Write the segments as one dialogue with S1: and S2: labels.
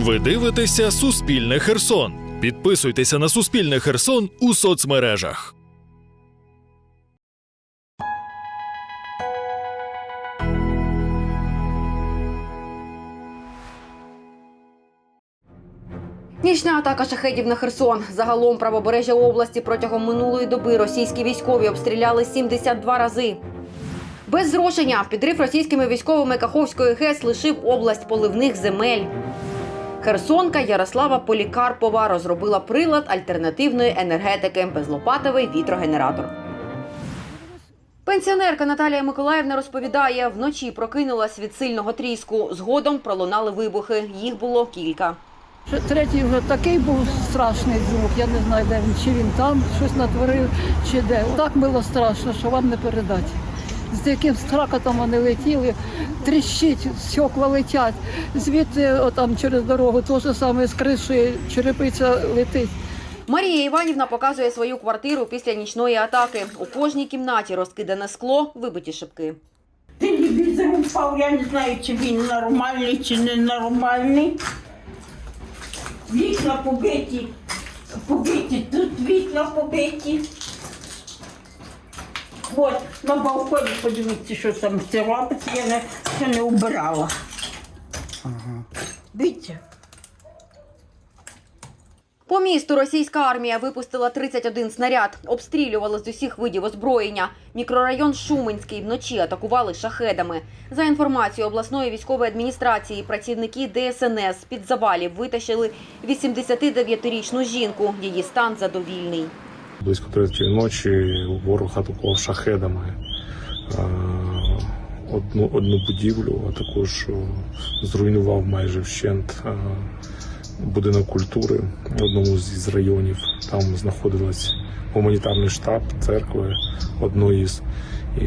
S1: Ви дивитеся Суспільне Херсон. Підписуйтеся на Суспільне Херсон у соцмережах.
S2: Нічна атака шахедів на Херсон. Загалом правобережжя області протягом минулої доби російські військові обстріляли 72 рази. Без зрошення підрив російськими військовими Каховської ГЕС лишив область поливних земель. Херсонка Ярослава Полікарпова розробила прилад альтернативної енергетики безлопатовий вітрогенератор. Пенсіонерка Наталія Миколаївна розповідає, вночі прокинулась від сильного тріску. Згодом пролунали вибухи. Їх було кілька.
S3: Третій вже такий був страшний звук. Я не знаю, де він, чи він там щось натворив, чи де. Так було страшно, що вам не передати. З яким стракотом вони летіли, тріщить, стекла летять. Звідти отам через дорогу теж саме з криші черепиця летить.
S2: Марія Іванівна показує свою квартиру після нічної атаки. У кожній кімнаті розкидане скло, вибиті шибки.
S4: Телевізор упав, я не знаю, чи він нормальний, чи не нормальний. Вікна побиті, побиті, тут вікна побиті. От, на балконі подивіться, що там це робиться, я не, ще не убирала. Дивіться.
S2: По місту російська армія випустила 31 снаряд, обстрілювали з усіх видів озброєння. Мікрорайон Шуменський вночі атакували шахедами. За інформацією обласної військової адміністрації, працівники ДСНС під завалів витащили 89-річну жінку. Її стан задовільний.
S5: Близько третьої ночі ворог атакував шахедами е, одну, одну будівлю, а також е, зруйнував майже вщент е, будинок культури в одному з районів. Там знаходилась гуманітарний штаб церкви одної з. І,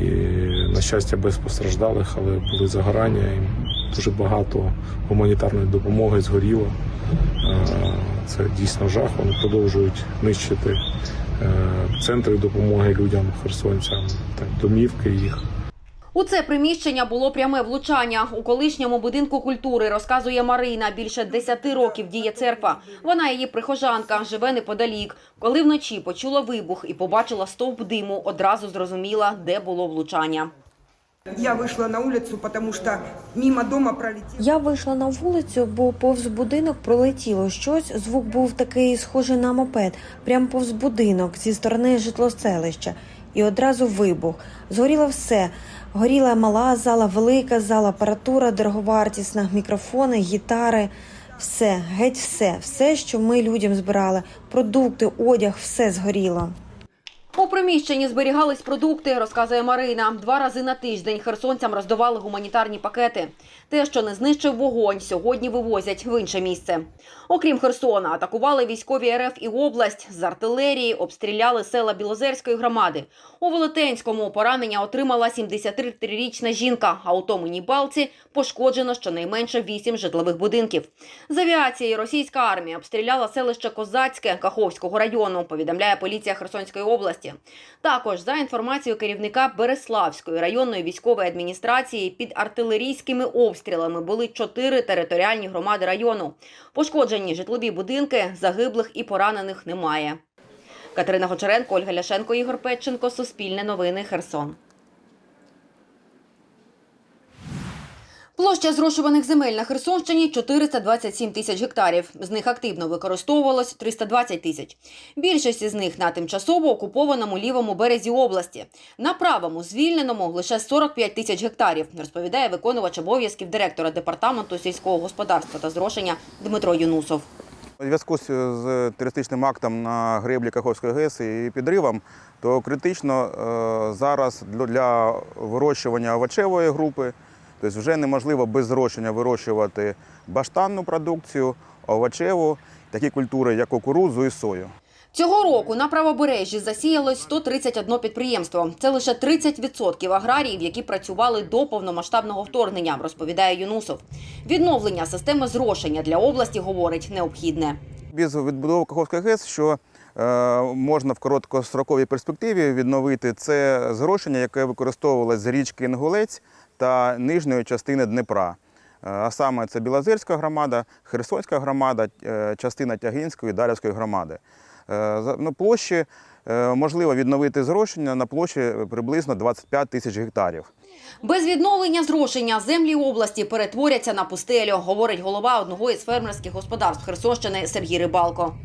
S5: на щастя, без постраждалих, але були загорання і дуже багато гуманітарної допомоги згоріло. Це дійсно жах. Вони продовжують нищити центри допомоги людям, херсонцям, так, домівки їх.
S2: У це приміщення було пряме влучання. У колишньому будинку культури розказує Марина. Більше 10 років діє церква. Вона її прихожанка, живе неподалік. Коли вночі почула вибух і побачила стовп диму, одразу зрозуміла, де було влучання.
S6: Я вышла на улицу, потому что мимо дома пролетел.
S7: Я вийшла на вулицю, бо повз будинок пролетіло щось. Звук був такий схожий на мопед, прямо повз будинок зі сторони житлоселища. І одразу вибух. Згоріло все. Горіла мала зала, велика зала, апаратура дороговартісна, мікрофони, гітари. Все, геть все, все, що ми людям збирали, продукти, одяг, все згоріло.
S2: Приміщенні зберігались продукти, розказує Марина. Два рази на тиждень херсонцям роздавали гуманітарні пакети. Те, що не знищив вогонь, сьогодні вивозять в інше місце. Окрім Херсона, атакували військові РФ і область з артилерії, обстріляли села Білозерської громади. У Велетенському поранення отримала 73-річна жінка, а у Томиній Балці пошкоджено щонайменше 8 житлових будинків. З авіації російська армія обстріляла селище Козацьке Каховського району, повідомляє поліція Херсонської області. Також за інформацією керівника Береславської районної військової адміністрації під артилерійськими обстрілами були чотири територіальні громади району. Пошкоджені житлові будинки, загиблих і поранених немає. Катерина Гочаренко, Ольга Ляшенко, Ігор Петченко, Суспільне новини, Херсон. Площа зрошуваних земель на Херсонщині 427 тисяч гектарів. З них активно використовувалось 320 тисяч. Більшість із них на тимчасово окупованому лівому березі області. На правому звільненому лише 45 тисяч гектарів, розповідає виконувач обов'язків директора департаменту сільського господарства та зрошення Дмитро Юнусов.
S8: У зв'язку з- з терористичним актом на греблі Каховської ГЕС і підривом, то критично е, зараз для вирощування овочевої групи, тобто вже неможливо без зрошення вирощувати баштанну продукцію, овочеву, такі культури, як кукурудзу і сою.
S2: Цього року на правобережжі засіялось 131 підприємство. Це лише 30% аграріїв, які працювали до повномасштабного вторгнення, розповідає Юнусов. Відновлення системи зрошення для області говорить необхідне.
S8: Без відбудови Каховської ГЕС, що е, можна в короткостроковій перспективі відновити це зрошення, яке використовувалось з річки Інгулець та нижньої частини Дніпра. А саме це Білозерська громада, Херсонська громада, е, частина Тягинської і Дар'ївської громади. Е, На площі е, можливо відновити зрошення на площі приблизно 25 тисяч гектарів.
S2: Без відновлення зрошення землі області перетворяться на пустелю, говорить голова одного із фермерських господарств Херсонщини Сергій Рибалко.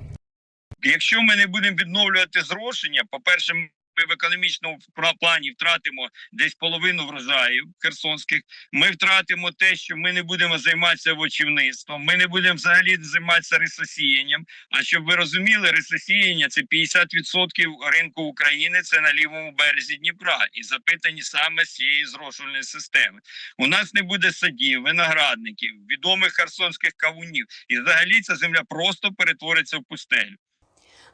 S9: Якщо ми не будемо відновлювати зрошення, по-перше, ми в економічному плані втратимо десь половину врожаїв херсонських. Ми втратимо те, що ми не будемо займатися вочівництвом, ми не будемо взагалі займатися рисосіянням. А щоб ви розуміли, рисосіяння це 50% ринку України, це на лівому березі Дніпра, і запитані саме з цієї зрошувальної системи. У нас не буде садів, виноградників, відомих херсонських кавунів, і взагалі ця земля просто перетвориться в пустелю.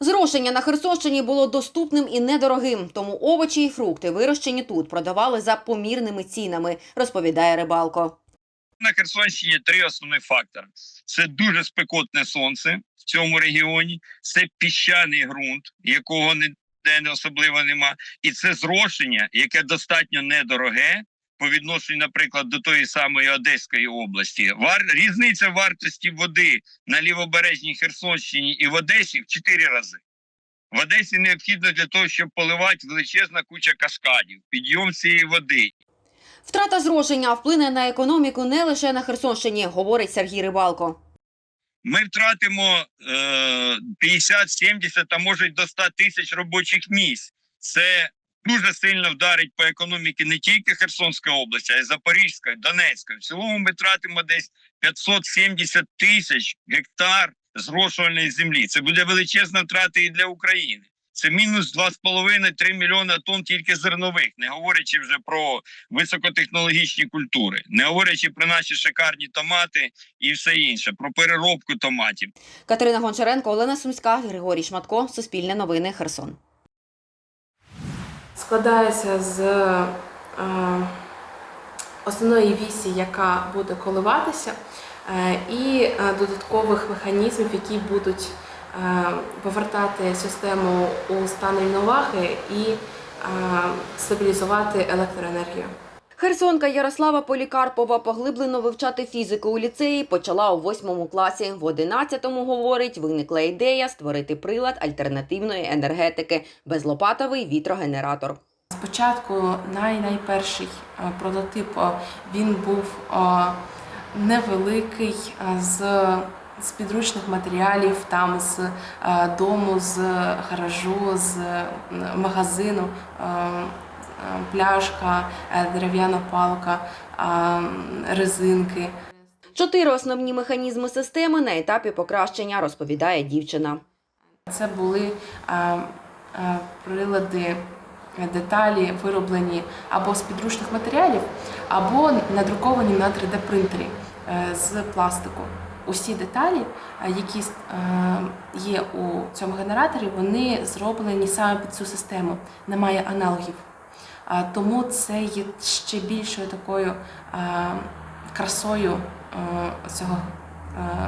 S2: Зрошення на Херсонщині було доступним і недорогим, тому овочі і фрукти, вирощені тут, продавали за помірними цінами, розповідає Рибалко.
S9: На Херсонщині три основні фактори: це дуже спекотне сонце в цьому регіоні, це піщаний ґрунт, якого ніде не особливо нема, і це зрошення, яке достатньо недороге. По відношенню, наприклад, до тої самої Одеської області, Вар... різниця вартості води на лівобережній Херсонщині і в Одесі в чотири рази. В Одесі необхідно для того, щоб поливати величезна куча каскадів, підйом цієї води.
S2: Втрата зрошення вплине на економіку не лише на Херсонщині, говорить Сергій Рибалко.
S9: ми втратимо е, 50, 70, а може й до 100 тисяч робочих місць. Це дуже сильно вдарить по економіці не тільки Херсонської області, а й Запорізької, Донецької. В цілому ми втратимо десь 570 тисяч гектар зрошувальної землі. Це буде величезна втрата і для України. Це мінус 2,5-3 мільйона тонн тільки зернових, не говорячи вже про високотехнологічні культури, не говорячи про наші шикарні томати і все інше, про переробку томатів.
S2: Катерина Гончаренко, Олена Сумська, Григорій Шматко, Суспільне новини, Херсон.
S10: Складається з е, основної вісі, яка буде коливатися, е, і е, додаткових механізмів, які будуть е, повертати систему у стан рівноваги і е, стабілізувати електроенергію.
S2: Херсонка Ярослава Полікарпова поглиблено вивчати фізику у ліцеї почала у восьмому класі. В одинадцятому, говорить, виникла ідея створити прилад альтернативної енергетики – безлопатовий вітрогенератор.
S10: Спочатку най найперший е, прототип е, він був е, невеликий з, з підручних матеріалів, там з дому, з гаражу, з магазину, е, е, пляшка, е, дерев'яна палка, е, резинки.
S2: Чотири основні механізми системи на етапі покращення, розповідає дівчина.
S10: Це були е, е, прилади, е, деталі, вироблені або з підручних матеріалів, або надруковані на 3D-принтері е, з пластику. Усі деталі, е, які е, є у цьому генераторі, вони зроблені саме під цю систему. Немає аналогів. Е, Тому це є ще більшою такою е, красою е, цього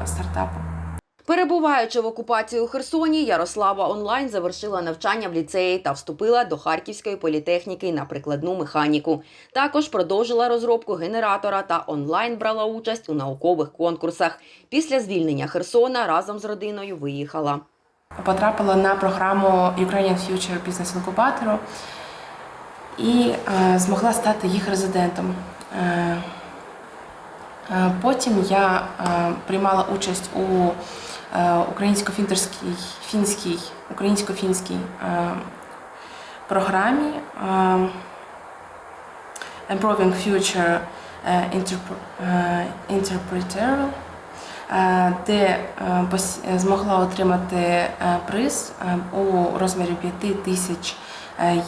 S10: стартапу.
S2: Перебуваючи в окупації у Херсоні, Ярослава онлайн завершила навчання в ліцеї та вступила до Харківської політехніки на прикладну механіку. Також продовжила розробку генератора та онлайн брала участь у наукових конкурсах. Після звільнення Херсона разом з родиною виїхала.
S10: потрапила на програму Ukrainian Future Business Incubator і е, змогла стати їх резидентом. Е, е, потім я приймала участь у українсько-фінській фінській, українсько-фінській програмі Improving Future Interp- Interpreter де змогла отримати приз у розмірі 5 тисяч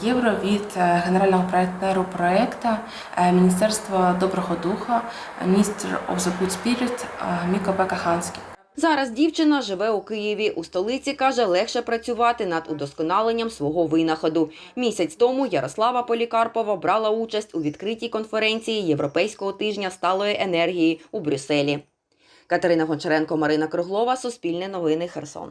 S10: євро від е, генерального партнеру проекту е, Міністерства доброго духа Minister of the Good Spirit е, Міко Бекаханський.
S2: Зараз дівчина живе у Києві. У столиці каже, легше працювати над удосконаленням свого винаходу. Місяць тому Ярослава Полікарпова брала участь у відкритій конференції Європейського тижня сталої енергії у Брюсселі. Катерина Гончаренко, Марина Круглова, Суспільне новини, Херсон.